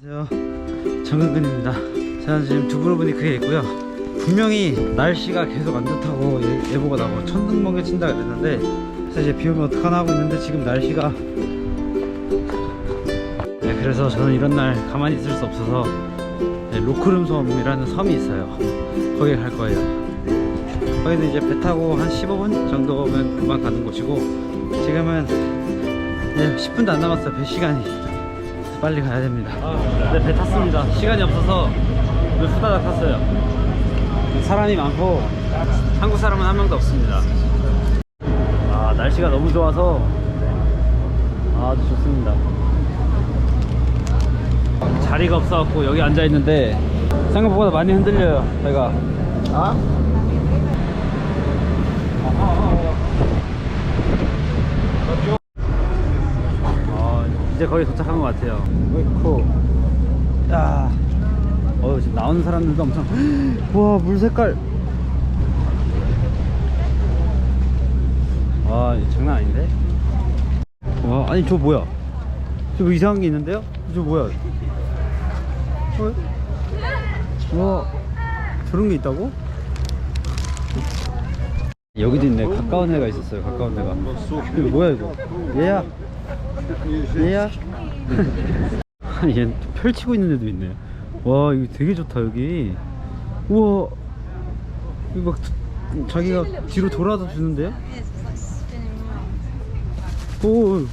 안녕하세요. 정근근입니다. 저는 지금 두브로브니크에 있고요. 분명히 날씨가 계속 안 좋다고 예- 예보가 나고 천둥번개 친다가 됐는데 그래서 이제 비 오면 어떡하나 하고 있는데 지금 날씨가 네, 그래서 저는 이런 날 가만히 있을 수 없어서 네, 로크름 섬이라는 섬이 있어요. 거기 갈 거예요. 거기는 이제 배 타고 한 15분 정도면 금방 가는 곳이고 지금은 네, 10분도 안 남았어요. 배 시간이 빨리 가야 됩니다. 네, 배 탔습니다. 시간이 없어서 물 후다닥 탔어요. 사람이 많고 한국 사람은 한 명도 없습니다. 아, 날씨가 너무 좋아서 아주 좋습니다. 자리가 없어갖고 여기 앉아 있는데 생각보다 많이 흔들려요. 제가. 아? 아, 이제 거의 도착한 것 같아요. 어이쿠. 야. 어, 지금 나오는 사람들도 엄청. 와, 물 색깔. 와, 이거 장난 아닌데? 와, 아니, 저 뭐야? 저 뭐 이상한 게 있는데요? 저 뭐야? 어? 와, 저런 게 있다고? 여기도 있네. 가까운 애가 있었어요. 가까운 애가. 이거 뭐야, 이거? 얘야. 얘야? 얘 펼치고 있는 애도 있네. 와, 이거 되게 좋다, 여기. 우와. 이거 막 두- 자기가 뒤로 돌아서 주는데요? 오.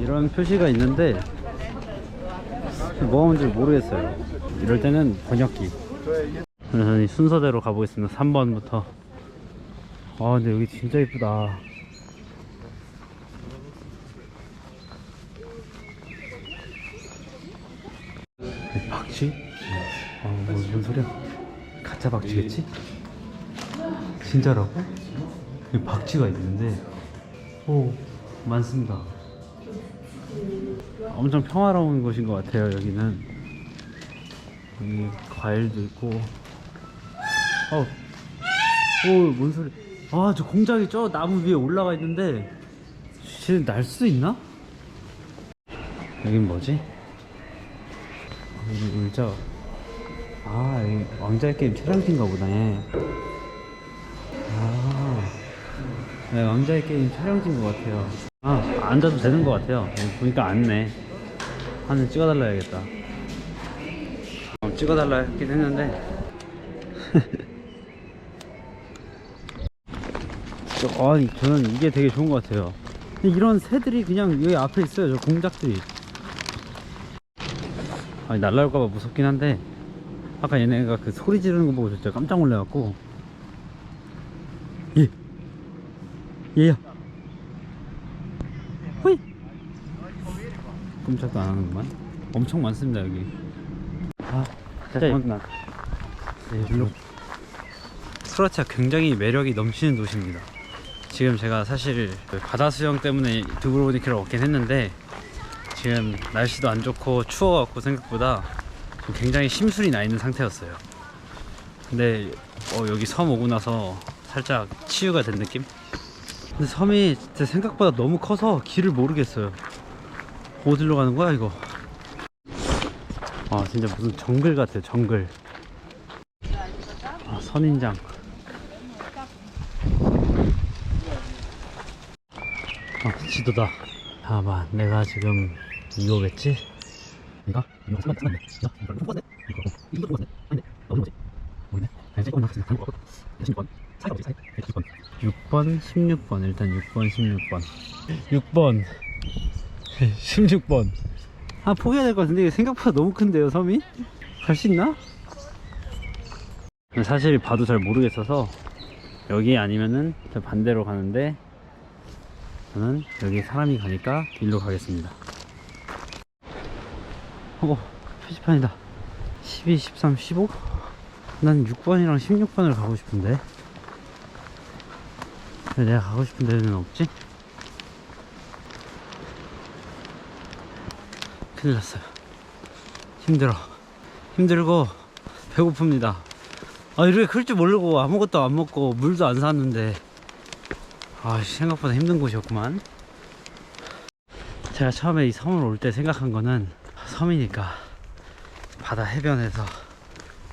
이런 표시가 있는데 뭐 하는지 모르겠어요. 이럴 때는 번역기. 이 순서대로 가보겠습니다. 3번부터. 아 근데 여기 진짜 이쁘다. 박쥐? 아, 뭐, 뭔 소리야? 가짜 박쥐겠지? 진짜라고? 여기 박쥐가 있는데, 오, 많습니다. 엄청 평화로운 곳인 것 같아요, 여기는. 여기 과일도 있고. 어, 오, 뭔 소리. 아, 저 공작이 저 나무 위에 올라가 있는데, 쟤날수 있나? 여긴 뭐지? 아, 여기 의자. 아, 왕자의 게임 촬영지인가 보네. 아, 네, 왕자의 게임 촬영지인 것 같아요. 아, 앉아도 되는 것 같아요. 보니까 앉네. 하늘 찍어달라 해야겠다. 어, 찍어달라 했긴 했는데. 저, 아니, 저는 이게 되게 좋은 것 같아요. 이런 새들이 그냥 여기 앞에 있어요. 저 공작들이. 아니, 날라올까봐 무섭긴 한데. 아까 얘네가 그 소리 지르는 거 보고 진짜 깜짝 놀래갖고. 얘. 얘야. 호이. 꼼짝도 안 하는구만. 엄청 많습니다, 여기. 아, 진짜 네, 물론. 크로아티아 굉장히 매력이 넘치는 도시입니다. 지금 제가 사실 그 바다 수영 때문에 두브로니크를 얻긴 했는데 지금 날씨도 안 좋고 추워갖고 생각보다 좀 굉장히 심술이 나 있는 상태였어요. 근데 어, 여기 섬 오고 나서 살짝 치유가 된 느낌? 근데 섬이 제 생각보다 너무 커서 길을 모르겠어요. 어디로 가는 거야 이거? 아 진짜 무슨 정글 같아요 정글. 아 선인장. 아 지도다. 봐봐 내가 지금 이거겠지? 이거? 이거 생각 생각네. 이거 이거 뽑았네. 이거 이거 뽑았네. 아닌데 어디 뭐지? 모르네. 아니 이거 나갔으면 다른 거 같고. 16번. 사이가 어디 사이? 16번. 6번, 16번 일단 6번, 16번. 6번. 16번. 아 포기해야 될 것 같은데 이게 생각보다 너무 큰데요 섬이? 갈 수 있나? 사실 봐도 잘 모르겠어서 여기 아니면은 저 반대로 가는데 저는 여기 사람이 가니까 일로 가겠습니다 어 표지판이다. 12, 13, 15? 난 6번이랑 16번을 가고 싶은데. 왜 내가 가고 싶은 데는 없지? 큰일 났어요. 힘들어. 힘들고 배고픕니다. 아 이렇게 클 줄 모르고 아무것도 안 먹고 물도 안 샀는데. 아 생각보다 힘든 곳이었구만. 제가 처음에 이 섬을 올 때 생각한 거는 섬이니까 바다 해변에서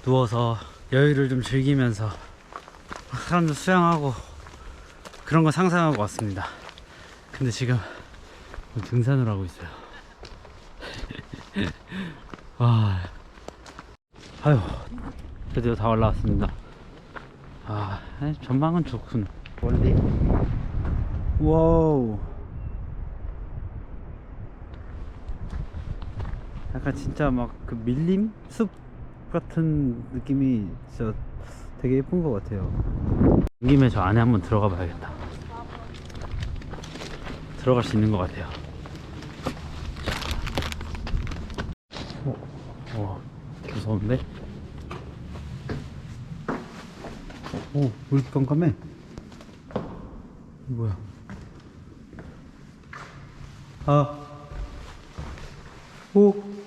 누워서 여유를 좀 즐기면서 사람들 수영하고 그런 거 상상하고 왔습니다. 근데 지금 등산을 하고 있어요. 와, 아유, 드디어 다 올라왔습니다. 아, 전망은 좋군. 멀리? 와우. 약간 진짜 막 그 밀림? 숲 같은 느낌이 진짜 되게 예쁜 것 같아요. 온 김에 저 안에 한번 들어가 봐야겠다. 들어갈 수 있는 것 같아요. 어, 어, 무서운데? 오, 왜 이렇게 깜깜해? 뭐야? 아, 오.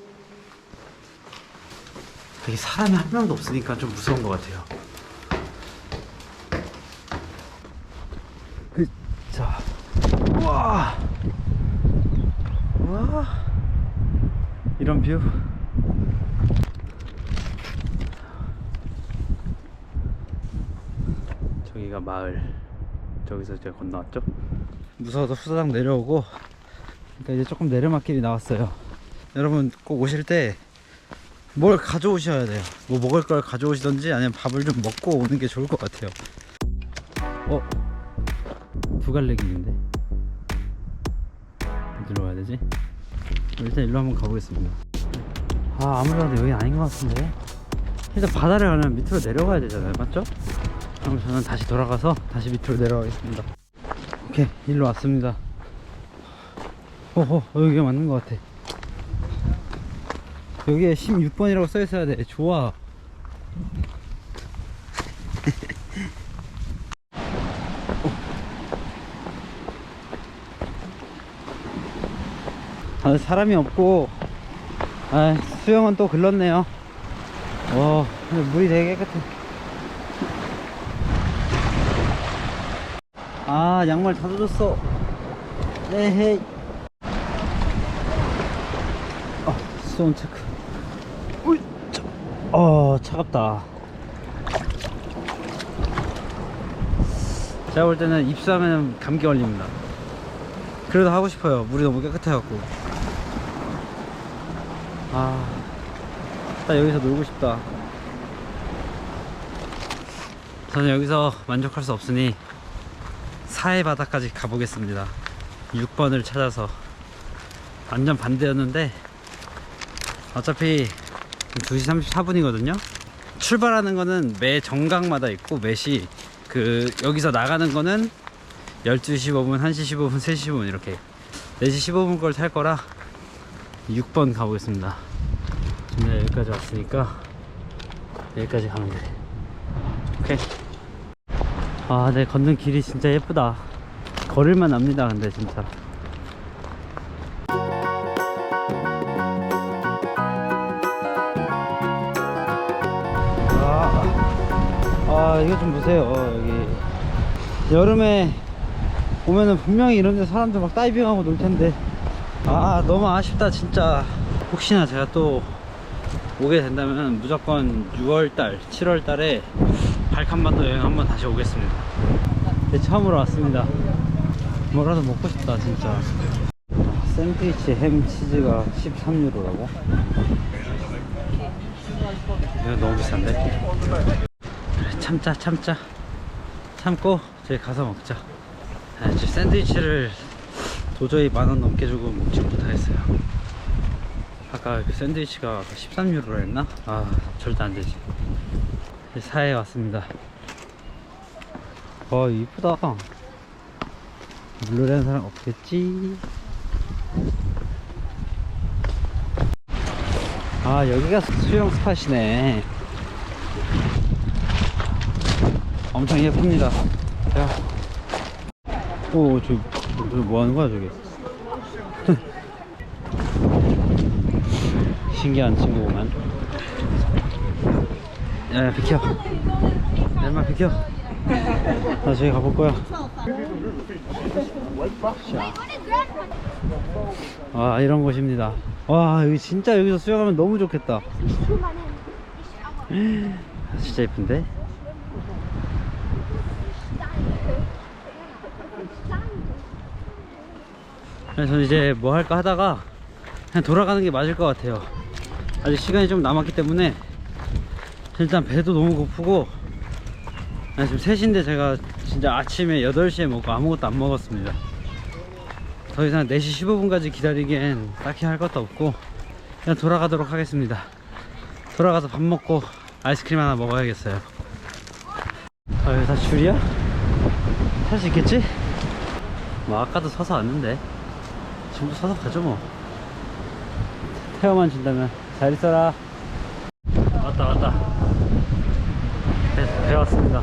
되게 사람이 한 명도 없으니까 좀 무서운 것 같아요. 그, 자, 와, 와, 이런 뷰. 저기가 마을. 저기서 제가 건너왔죠? 무서워서 후다닥 내려오고, 그러니까 이제 조금 내려막길이 나왔어요. 여러분 꼭 오실 때 뭘 가져오셔야 돼요. 뭐 먹을 걸 가져오시던지 아니면 밥을 좀 먹고 오는 게 좋을 것 같아요. 어? 두 갈래 길인데? 어디로 가야 되지? 일단 일로 한번 가보겠습니다. 아, 아무래도 여기 아닌 것 같은데? 일단 바다를 가려면 밑으로 내려가야 되잖아요. 맞죠? 그럼 저는 다시 돌아가서 다시 밑으로 내려가겠습니다. 오케이, 일로 왔습니다. 어허, 여기가 맞는 것 같아. 여기에 16번이라고 써 있어야 돼. 좋아. 아, 사람이 없고, 아, 수영은 또 글렀네요. 와, 근데 물이 되게 깨끗해. 아, 양말 다 젖었어. 네, 헤이. 아, 수온 체크. 어, 차갑다. 제가 볼 때는 입수하면 감기 걸립니다. 그래도 하고 싶어요. 물이 너무 깨끗해갖고. 아, 나 여기서 놀고 싶다. 저는 여기서 만족할 수 없으니 사해 바다까지 가보겠습니다. 6번을 찾아서 완전 반대였는데 어차피 2시 34분이거든요. 출발하는 거는 매 정각마다 있고 매시 그 여기서 나가는 거는 12시 15분, 1시 15분, 3시 15분 이렇게 4시 15분 걸 탈 거라 6번 가보겠습니다. 근데 여기까지 왔으니까 여기까지 가면 돼. 오케이. 아, 네 걷는 길이 진짜 예쁘다. 걸을만 합니다. 근데 진짜. 아 이거 좀 보세요. 여기. 여름에 오면은 분명히 이런 데 사람들 막 다이빙하고 놀 텐데. 아 너무 아쉽다 진짜. 혹시나 제가 또 오게 된다면 무조건 6월달 7월달에 발칸반도 여행 한번 다시 오겠습니다. 네, 처음으로 왔습니다. 뭐라도 먹고 싶다 진짜. 아, 샌드위치 햄 치즈가 13유로라고? 이거 너무 비싼데? 참자 참자. 참고 저희 가서 먹자. 아, 저 샌드위치를 도저히 만원 넘게 주고 먹지 못하겠어요. 아까 그 샌드위치가 13유로라 했나? 아 절대 안 되지. 사해에 왔습니다. 와 이쁘다. 물놀이하는 사람 없겠지? 아 여기가 수영 스팟이네 엄청 예쁩니다 야. 오, 저, 저, 뭐 하는 거야, 저게? 신기한 친구구만. 야, 야, 비켜. 야, 인마 비켜. 나 저기 가볼 거야. 아 이런 곳입니다. 와 여기 진짜 여기서 수영하면 너무 좋겠다. 진짜 예쁜데? 그래서 이제 뭐 할까 하다가 그냥 돌아가는 게 맞을 것 같아요. 아직 시간이 좀 남았기 때문에 일단 배도 너무 고프고 아, 지금 3시인데 제가 진짜 아침에 8시에 먹고 아무것도 안 먹었습니다. 더 이상 4시 15분까지 기다리기엔 딱히 할 것도 없고 그냥 돌아가도록 하겠습니다. 돌아가서 밥 먹고 아이스크림 하나 먹어야겠어요. 아, 여기 다 줄이야? 탈 수 있겠지? 뭐 아까도 서서 왔는데 지금도 서서 가죠 뭐. 태워만 준다면 잘 있어라. 왔다 왔다. 배, 배 왔습니다.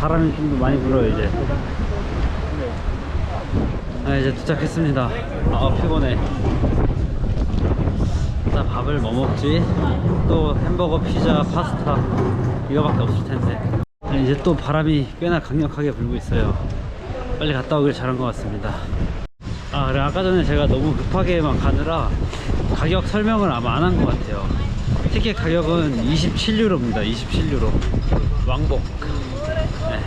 바람이 좀 더 많이 불어요 이제. 아 이제 도착했습니다. 아 피곤해. 일단 밥을 뭐 먹지? 또 햄버거, 피자, 파스타 이거밖에 없을 텐데. 이제 또 바람이 꽤나 강력하게 불고 있어요. 빨리 갔다 오길 잘한 것 같습니다. 아 그래 아까 전에 제가 너무 급하게만 가느라 가격 설명을 아마 안 한 것 같아요. 티켓 가격은 27유로입니다. 27유로 왕복. 네.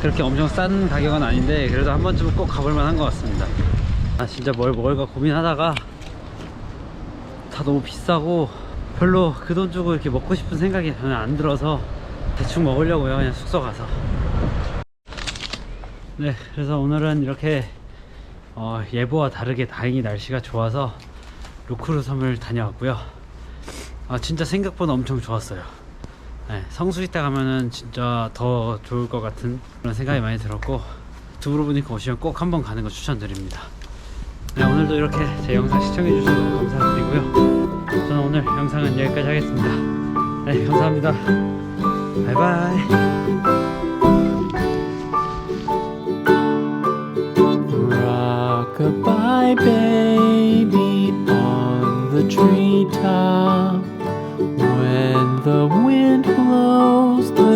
그렇게 엄청 싼 가격은 아닌데 그래도 한 번쯤은 꼭 가볼 만한 것 같습니다. 아 진짜 뭘 먹을까 고민하다가 다 너무 비싸고 별로 그 돈 주고 이렇게 먹고 싶은 생각이 전혀 안 들어서 대충 먹으려고요 그냥 숙소 가서 네 그래서 오늘은 이렇게 어, 예보와 다르게 다행히 날씨가 좋아서 루크루 섬을 다녀왔고요 아 진짜 생각보다 엄청 좋았어요 네, 성수 이때 가면은 진짜 더 좋을 것 같은 그런 생각이 많이 들었고 두브로보니까 오시면 꼭 한번 가는 거 추천드립니다 네, 오늘도 이렇게 제 영상 시청해주셔서 감사드리고요. 저는 오늘 영상은 여기까지 하겠습니다. 네, 감사합니다. 바이바이. top. When the wind blows the